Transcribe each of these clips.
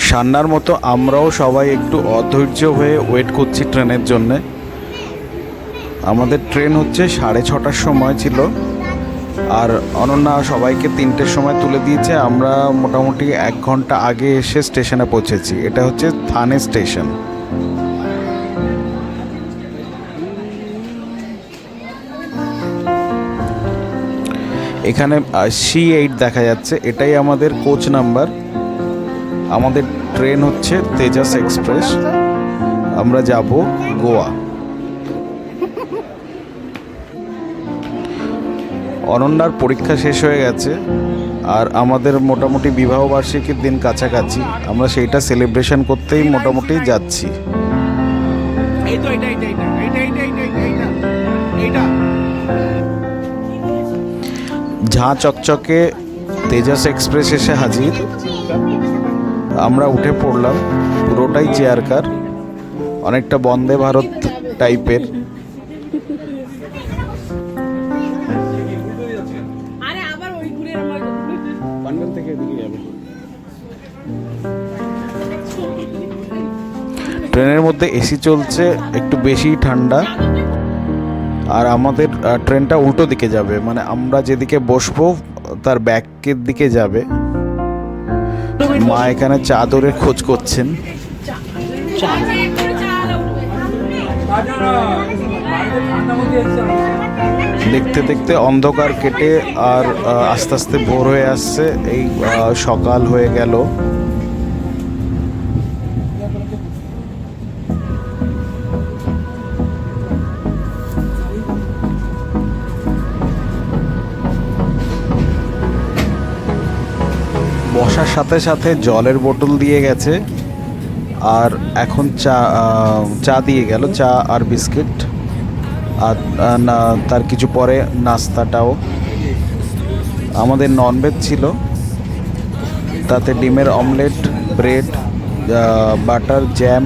সান্নার মতো আমরাও সবাই একটু অধৈর্য হয়ে ওয়েট করছি ট্রেনের জন্যে। আমাদের ট্রেন হচ্ছে সাড়ে ছটার সময় ছিল। আর অনন্যা সবাইকে তিনটের সময় তুলে দিয়েছে। আমরা মোটামুটি এক ঘণ্টা আগে এসে স্টেশনে পৌঁছেছি। এটা হচ্ছে থানে স্টেশন। এখানে সি এইট দেখা যাচ্ছে। এটাই আমাদের কোচ নাম্বার আমাদের ট্রেন হচ্ছে তেজাস এক্সপ্রেস আমরা যাব গোয়া। অনন্যার পরীক্ষা শেষ হয়ে গেছে। আর আমাদের মোটামুটি বিবাহ বার্ষিকীর দিন কাছাকাছি। আমরা সেইটা সেলিব্রেশন করতেই মোটামুটি যাচ্ছি। এই তো এটা এটা এটা এটা এটা এটা এটা ঝাঁ চকচকে তেজাস এক্সপ্রেস এসে হাজির। আমরা উঠে পড়লাম পুরোটাই চেয়ার কার অনেকটা বন্দে ভারত টাইপের। ট্রেনের মধ্যে এসি চলছে একটু বেশি ঠান্ডা। আর আমাদের ট্রেনটা উল্টো দিকে যাবে। মানে আমরা যেদিকে বসবো, তার ব্যাকের দিকে যাবে। মা এখানে চাদরের খোঁজ করছেন। দেখতে দেখতে অন্ধকার কেটে আর আস্তে আস্তে ভোর হয়ে আসছে। এই সকাল হয়ে গেল। বসার সাথে সাথে জলের বোতল দিয়ে গেছে। আর এখন চা চা দিয়ে গেল, চা আর বিস্কিট। আর না, তার কিছু পরে নাস্তাটাও। আমাদের ননভেজ ছিল। তাতে ডিমের অমলেট, ব্রেড বাটার, জ্যাম,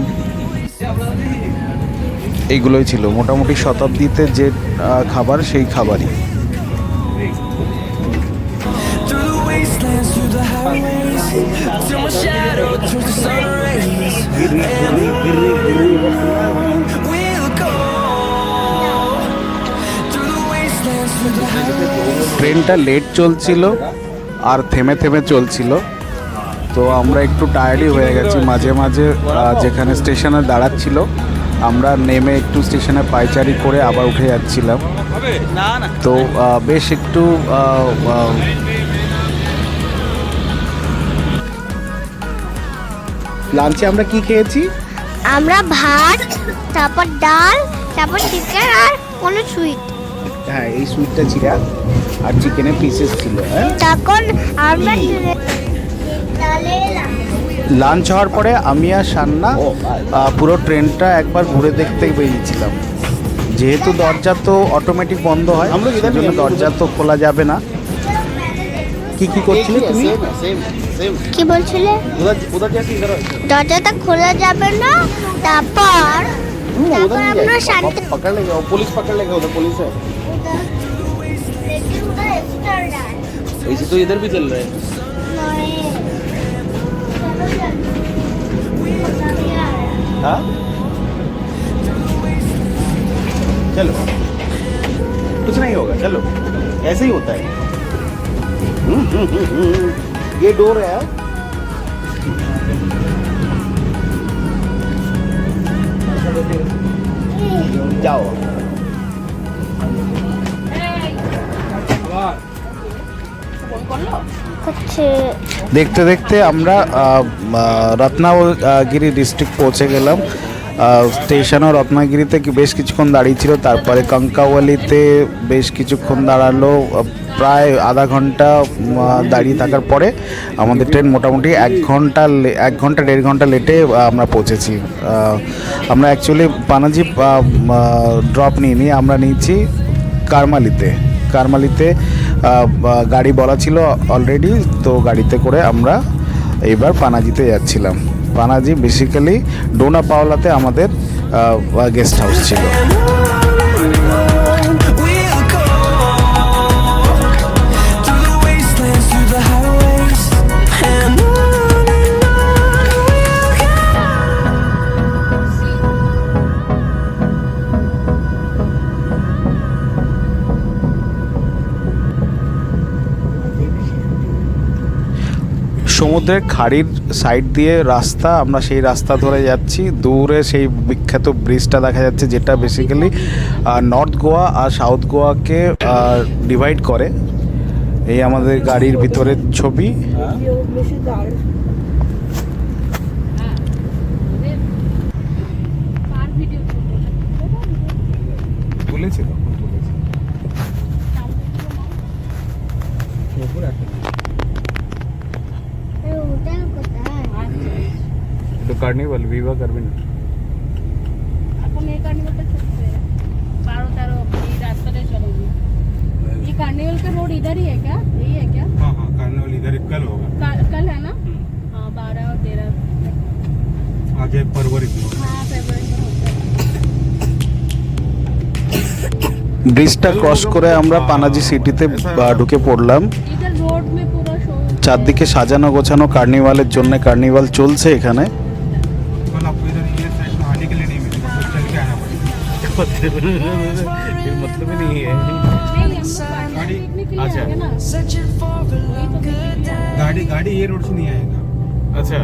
এইগুলোই ছিল। মোটামুটি শতাব্দীতে যে খাবার সেই খাবারই। ট্রেনটা লেট চলছিল আর থেমে থেমে চলছিল। তো আমরা একটু টায়ার্ডই হয়ে গেছি। মাঝে মাঝে যেখানে স্টেশনে দাঁড়াচ্ছিল, আমরা নেমে একটু স্টেশনে পাইচারি করে আবার উঠে যাচ্ছিলাম। তো বেশ একটু লাঞ্চে আমরা কি খেয়েছি? আমরা ভাত তারপর ডাল তারপর চিকেন আর কোনো সুইট হ্যাঁ এই সুইটটা ছিল আর চিকেনের পিসেস ছিল হ্যাঁ? তখন আমরা লাঞ্চ হওয়ার পরে আমি আর সান্না পুরো ট্রেনটা একবার ঘুরে দেখতে বেরিয়েছিলাম। যেহেতু দরজা তো অটোমেটিক বন্ধ হয় সেজন্য দরজা তো খোলা যাবে না। কি কি করছিলে তুমি কি বলছিলে দরজাটা খোলা যাবে না তারপর তারপর আমরা শান্তি पकड़ लेगा वो पुलिस पकड़ लेगा उधर पुलिस है ऐसे तो इधर भी चल रहा है हाँ चलो कुछ नहीं होगा चलो ऐसे ही होता है ये डोर है जाओ হচ্ছে দেখতে দেখতে আমরা আহ, আহ, রত্নাগিরি ডিস্ট্রিক্ট পৌঁছে গেলাম আহ, স্টেশনও রত্নাগিরিতে বেশ কিছুক্ষণ দাঁড়িয়েছিল তারপরে কঙ্কাওয়ালিতে বেশ কিছুক্ষণ দাঁড়াল প্রায় আধা ঘণ্টা দাঁড়িয়ে থাকার পরে আমাদের ট্রেন মোটামুটি এক ঘণ্টা এক ঘণ্টা দেড় ঘণ্টা লেটে আমরা পৌঁছেছি। আমরা অ্যাকচুয়ালি পানাজি ড্রপ নিইনি আমরা নিয়েছি কারমালিতে। কারমালিতে গাড়ি বলা ছিল অলরেডি তো গাড়িতে করে আমরা এইবার পানাজিতে যাচ্ছিলাম। পানাজি বেসিক্যালি ডোনা পাওলাতে আমাদের গেস্ট হাউস ছিল। সমুদ্রের খাড়ির সাইড দিয়ে রাস্তা আমরা সেই রাস্তা ধরে যাচ্ছি। দূরে সেই বিখ্যাত ব্রিজটা দেখা যাচ্ছে যেটা বেসিক্যালি নর্থ গোয়া আর সাউথ গোয়াকে ডিভাইড করে। এই আমাদের গাড়ির ভিতরের ছবি। তুলেছে তখন তুলেছে? তো কার্নিভাল ভিভা করবেন এখন এই कार्निवल का चलते हैं बारह तेरह ये रास्ता ले चलेंगे ये कार्निवल का रोड इधर ही है क्या यही है क्या हाँ हाँ कार्निवल इधर कल होगा का- कल है ना हाँ बारह और तेरह आज है फरवरी की हाँ फरवरी में होता है ব্রিজটা ক্রস করে আমরা পানাজি সিটিতে আহ, ঢুকে পড়লাম इधर रोड में पूरा शो চারদিকে সাজানো গোছানো কার্নিভালের জন্য কার্নিভাল চলছে এখানে मतलब नहीं है गाड़ी गाड़ी ये रोड से नहीं आएगा अच्छा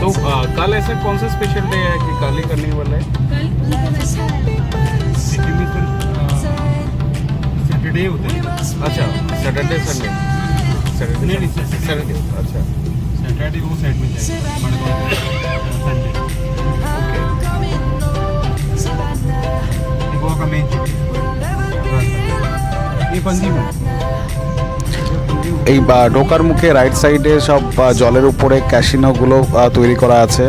तो कल ऐसा कौन सा स्पेशल डे है कि कल ही? करने वाला है। फिर सैटरडे होता है अच्छा सैटरडे संडे सैटरडे नहीं सैटरडे अच्छा सैटरडे वो साइड में जाएगा संडे ओके गोवा का मेन ये पंजी में এই বা, ঢোকার মুখে রাইট সাইডে সব আহ, জলের উপরে ক্যাসিনোগুলো আহ, তৈরি করা আছে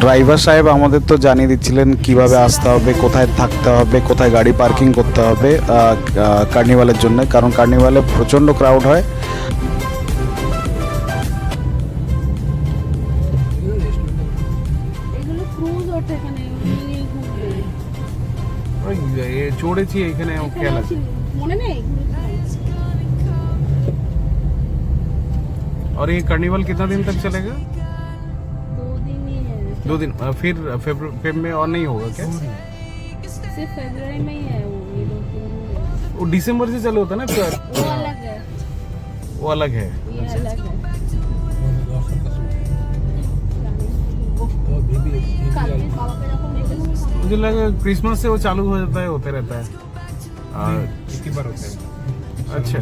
ড্রাইভার সাহেব আমাদের তো জানিয়ে দিচ্ছিলেন কিভাবে আসতে হবে কোথায় থাকতে হবে কোথায় গাড়ি পার্কিং করতে হবে আহ, আহ, কার্নিভালের জন্য কারণ কার্নিভালে প্রচণ্ড ক্রাউড হয় এগুলো ক্রুজ ওঠে এখানে নিয়ে নিয়ে ঘুরবে ওই এ চড়েছি এখানে এখানে খেয়াল আছে আছি, মনে নেই और ये कार्निवल कितना दिन तक चलेगा दो दिन ही है दो दिन फिर फेब में और नहीं होगा क्या? सिर्फ़ फरवरी में ही है वो वो दिसंबर से चालू होता है ना फिर? वो अलग है। वो अलग है। अच्छा, अच्छा। मुझे लग क्रिसमस से वो चालू हो जाता है होते रहता है। एक बार होता है। अच्छा।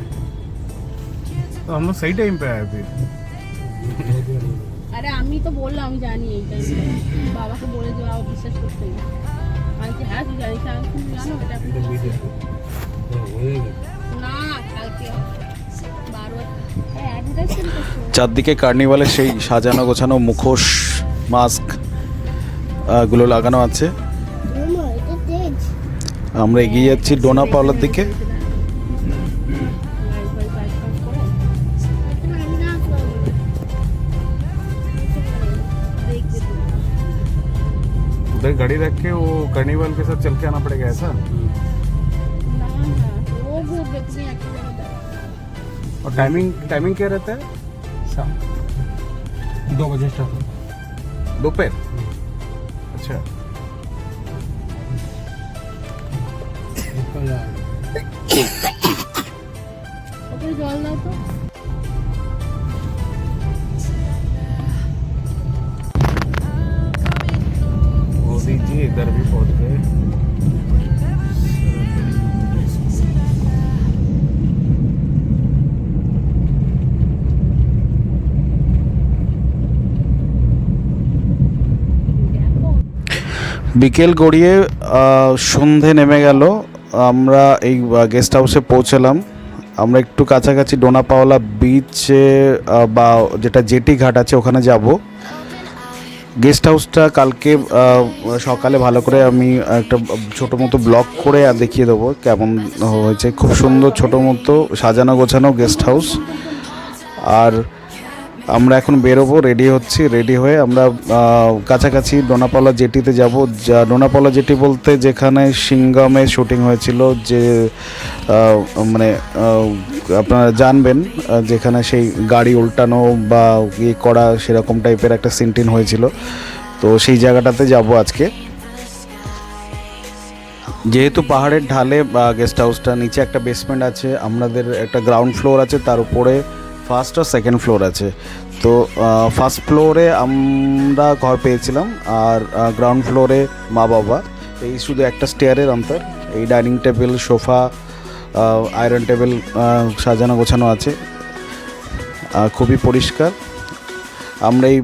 तो हम लोग सही टाइम पे आए थे আরে আমি তো বললাম আমি জানি এই টাইমটা বাবাকে বলে যে বাবা বিশ্বাস করতে না আমি কি হ্যাঁ তুই জানিস আমি তুমি জানো এটা। না কালকে হ্যাঁ চারদিকে কার্নিভালের সেই সাজানো গোছানো মুখোশ মাস্কগুলো লাগানো আছে। মোমো এটা তেজ। আমরা এগিয়ে যাচ্ছি ডোনা পাওলার দিকে। उधर गाड़ी रख के वो कर्निवल के साथ चल के आना पड़ेगा ऐसा? और टाइमिंग टाइमिंग क्या रहता है? शाम। दो बजे स्टार्ट दोपहर? हम्म। अच्छा। तो? বিকেল গড়িয়ে সন্ধে নেমে গেল। আমরা এই গেস্ট হাউসে পৌঁছলাম। আমরা একটু কাছাকাছি ডোনাপাওলা বিচে বা যেটা জেটি ঘাট আছে, ওখানে যাব। গেস্ট হাউসটা কালকে সকালে ভালো করে আমি একটা ছোটো মতো ব্লগ করে দেখিয়ে দেবো কেমন হয়েছে। খুব সুন্দর ছোটো মতো সাজানো গোছানো গেস্ট হাউস আর আমরা এখন বেরোবো রেডি হচ্ছি রেডি হয়ে আমরা কাছাকাছি ডোনাপালা জেটিতে যাব। ডোনাপালা জেটি বলতে যেখানে সিঙ্গামে শুটিং হয়েছিল যে মানে আপনারা জানবেন যেখানে সেই গাড়ি উল্টানো বা ইয়ে করা সেরকম টাইপের একটা সিনটিন হয়েছিল। তো সেই জায়গাটাতে যাব আজকে। যেহেতু পাহাড়ের ঢালে গেস্ট হাউসটা নিচে একটা বেসমেন্ট আছে, আমাদের একটা গ্রাউন্ড ফ্লোর আছে, তার উপরে ফার্স্ট আর সেকেন্ড ফ্লোর আছে। তো ফার্স্ট ফ্লোরে আমরা ঘর পেয়েছিলাম আর গ্রাউন্ড ফ্লোরে মা বাবা। এই শুধু একটা স্টেয়ারের অন্তর। এই dining table sofa iron table সাজানো গোছানো আছে। খুবই পরিষ্কার। আমরা এই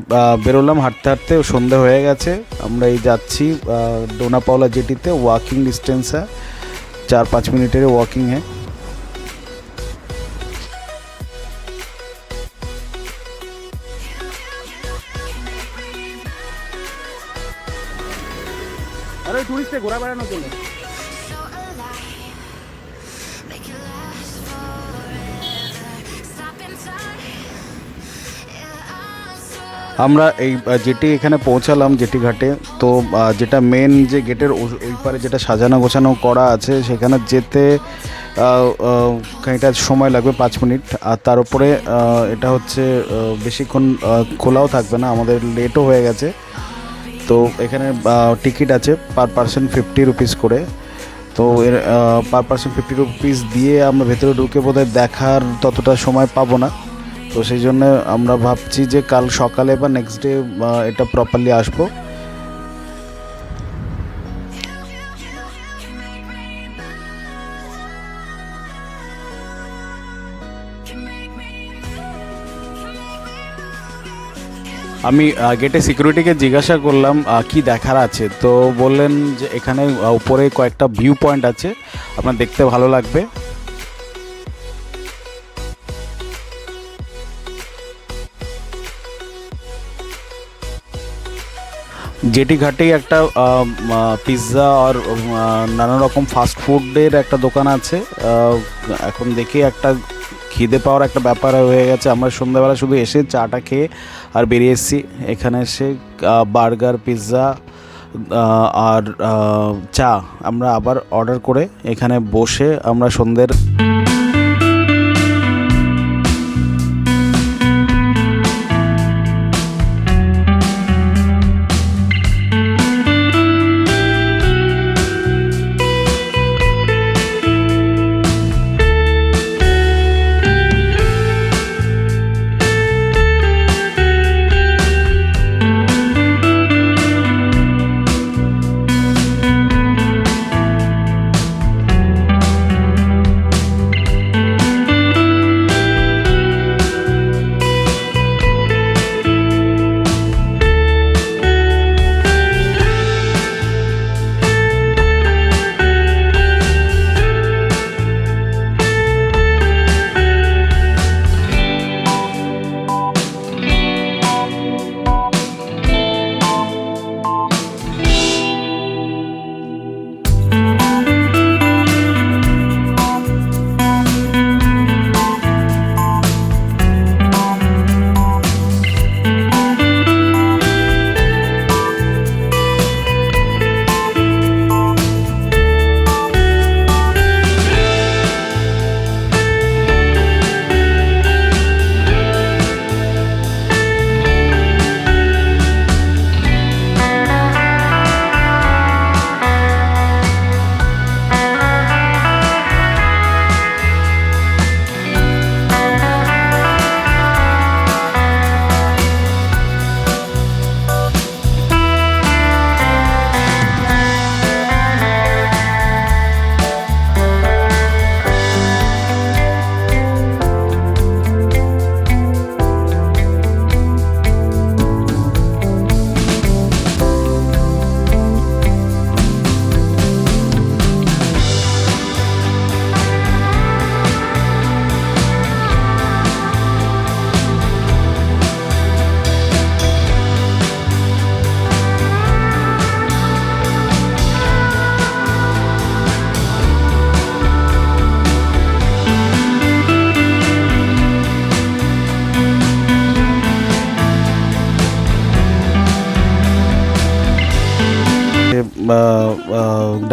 বেরোলাম, হাঁটতে হাঁটতে সন্ধে হয়ে গেছে। আমরা এই যাচ্ছি ডোনাপাওলা জেটিতে ওয়াকিং ডিস্টেন্স চার পাঁচ মিনিটের ওয়াকিং है ঘোরা বেড়ানোর জন্য। আমরা এই যেটি এখানে পৌঁছালাম, যেটি ঘাটে, তো যেটা মেন যে গেটের ওই পারে যেটা সাজানো গোছানো করা আছে, সেখানে যেতে খানিকটা সময় লাগবে পাঁচ মিনিট। আর তার উপরে এটা হচ্ছে বেশিক্ষণ খোলাও থাকবে না, আমাদের লেটও হয়ে গেছে। তো এখানে টিকিট আছে পার পার্সন ফিফটি রুপিস করে। তো এর পার পার্সন ফিফটি রুপিস দিয়ে আমরা ভেতরে ঢুকে বোধহয় দেখার ততটা সময় পাবো না। তো সেই জন্য আমরা ভাবছি যে কাল সকালে বা নেক্সট ডে এটা প্রপারলি আসব। আমি গেটে সিকিউরিটিকে জিজ্ঞাসা করলাম কি দেখার আছে। তো বললেন যে এখানে উপরে কয়েকটা ভিউ পয়েন্ট আছে। আপনার দেখতে ভালো লাগবে। জেটি ঘাটেই একটা পিৎজা আর নানা রকম ফাস্ট একটা দোকান আছে। এখন দেখি একটা খিদে পাওয়ার একটা ব্যাপার হয়ে গেছে। আমরা সন্ধ্যাবেলা শুধু এসে চাটা খেয়ে আর বেরিয়ে এসেছি। এখানে এসে বার্গার, পিৎজা আর চা আমরা আবার অর্ডার করে এখানে বসে আমরা সন্ধ্যের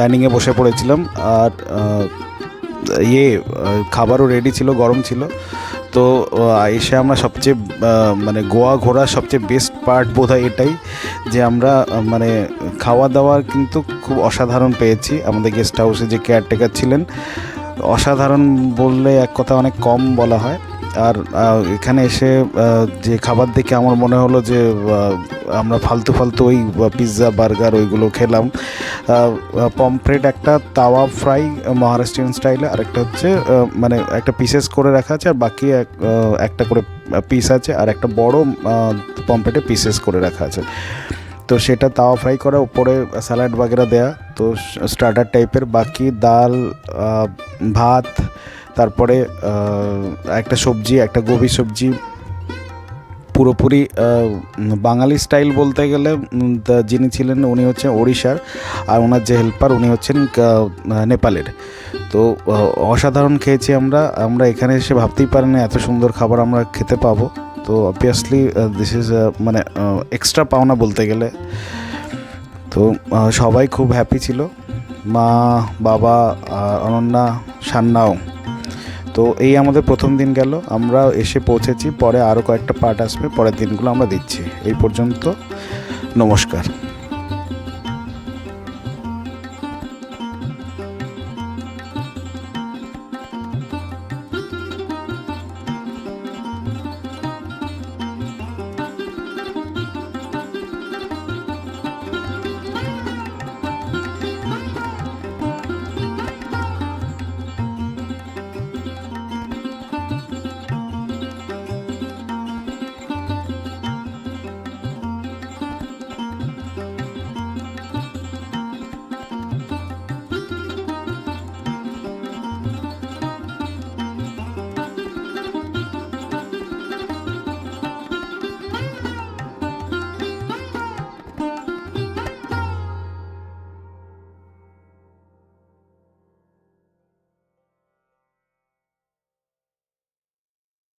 ডাইনিংয়ে বসে পড়েছিলাম আর ইয়ে খাবারও রেডি ছিল, গরম ছিল। তো এসে আমরা সবচেয়ে মানে গোয়া ঘোরার সবচেয়ে বেস্ট পার্ট বোধ হয় এটাই যে আমরা মানে খাওয়া দাওয়ার কিন্তু খুব অসাধারণ পেয়েছি। আমাদের গেস্ট হাউসে যে কেয়ারটেকার ছিলেন, অসাধারণ বললে এক কথা অনেক কম বলা হয়। আর এখানে এসে যে খাবার দেখে আমার মনে হলো যে আমরা ফালতু ফালতু ওই পিৎজা বার্গার ওইগুলো খেলাম। পমফ্রেট একটা, তাওয়া ফ্রাই মহারাষ্ট্রিয়ান স্টাইলে আর একটা হচ্ছে মানে একটা পিসেস করে রাখা আছে, আর বাকি এক- একটা করে পিস আছে, আর একটা বড় পমফ্রেটে পিসেস করে রাখা আছে। তো সেটা তাওয়া ফ্রাই করা, উপরে স্যালাড বাগেরা দেয়া। তো স্টার্টার টাইপের বাকি ডাল ভাত তারপরে একটা সবজি, একটা গোবি সবজি, পুরোপুরি বাঙালি স্টাইল বলতে গেলে যিনি ছিলেন উনি হচ্ছেন ওড়িশার, আর ওনার যে হেল্পার উনি হচ্ছেন নেপালের। তো অসাধারণ খেয়েছি আমরা আমরা এখানে এসে ভাবতেই পারিনি এত সুন্দর খাবার আমরা খেতে পাবো। তো অবভিয়াসলি দিস ইজ মানে এক্সট্রা পাওনা বলতে গেলে। তো সবাই খুব হ্যাপি ছিল। মা, বাবা অনন্যা, সান্নাও। তো এই আমাদের প্রথম দিন গেল। আমরা এসে পৌঁছেছি, পরে আরও কয়েকটা পার্ট আসবে, পরের দিনগুলো আমরা দিচ্ছি। এই পর্যন্ত নমস্কার।